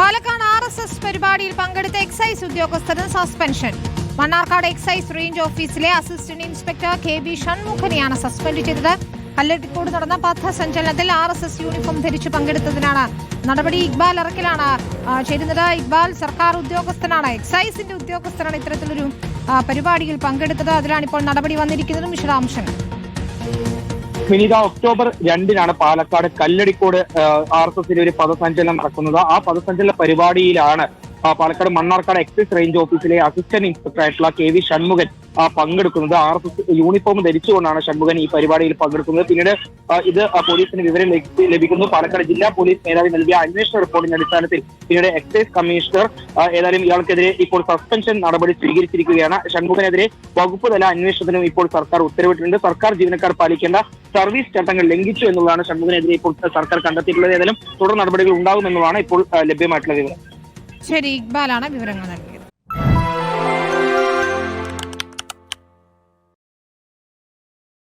Palakkad R S S പരിപാടിയിൽ പങ്കെടുത്ത excise ഉദ്യോഗസ്ഥന് സസ്പെൻഷൻ. മണ്ണാർക്കാട് എക്സൈസ് റേഞ്ച് ഓഫീസിലെ അസിസ്റ്റന്റ് ഇൻസ്പെക്ടർ കെ ബി ഷൺമുഖനെയാണ് സസ്പെൻഡ് ചെയ്തത്. കല്ലട്ടിക്കോട് നടന്ന പഥസഞ്ചലനത്തിൽ ആർ എസ് എസ് യൂണിഫോം ധരിച്ച് പങ്കെടുത്തതിനാണ് നടപടി ഇക്ബാൽ ഇറക്കിലാണ് ചേരുന്നത്. ഇക്ബാൽ സർക്കാർ ഉദ്യോഗസ്ഥനാണ്. എക്സൈസിന്റെ ഉദ്യോഗസ്ഥനാണ് ഇത്തരത്തിലൊരു പരിപാടിയിൽ പങ്കെടുത്തത്. അതിലാണ് ഇപ്പോൾ നടപടി വന്നിരിക്കുന്നതും വിശദാംശങ്ങൾ. വിനീത ഒക്ടോബർ രണ്ടിനാണ് പാലക്കാട് കല്ലടിക്കോട് ആർ എസ് എസിന്റെ ഒരു പദസഞ്ചലനം നടക്കുന്നത്. ആ പദസഞ്ചലന പരിപാടിയിലാണ് പാലക്കാട് മണ്ണാർക്കാട് എക്സൈസ് റേഞ്ച് ഓഫീസിലെ അസിസ്റ്റന്റ് ഇൻസ്പെക്ടർ ആയിട്ടുള്ള കെ വി ഷൺമുഖൻ പങ്കെടുക്കുന്നത്. ആർ എസ് എസ് യൂണിഫോം ധരിച്ചുകൊണ്ടാണ് ഷൺമുഖൻ ഈ പരിപാടിയിൽ പങ്കെടുക്കുന്നത്. പിന്നീട് ഇത് പോലീസിന് വിവരം ലഭിക്കുന്നു. പാലക്കാട് ജില്ലാ പോലീസ് മേധാവി നൽകിയ അന്വേഷണ റിപ്പോർട്ടിന്റെ അടിസ്ഥാനത്തിൽ പിന്നീട് എക്സൈസ് കമ്മീഷണർ ഏതായാലും ഇയാൾക്കെതിരെ ഇപ്പോൾ സസ്പെൻഷൻ നടപടി സ്വീകരിച്ചിരിക്കുകയാണ്. ഷൺമുഖനെതിരെ വകുപ്പ് തല അന്വേഷണത്തിനും ഇപ്പോൾ സർക്കാർ ഉത്തരവിട്ടിട്ടുണ്ട്. സർക്കാർ ജീവനക്കാർ പാലിക്കേണ്ട സർവീസ് ചട്ടങ്ങൾ ലംഘിച്ചു എന്നുള്ളതാണ് ഷൺമുഖനെതിരെ ഇപ്പോൾ സർക്കാർ കണ്ടെത്തിയിട്ടുള്ളത്. ഏതായാലും തുടർ നടപടികൾ ഉണ്ടാകുമെന്നുള്ളതാണ് ഇപ്പോൾ ലഭ്യമായിട്ടുള്ള വിവരം. ശരി ഇക്ബാലാണ് വിവരങ്ങൾ നൽകിയത്.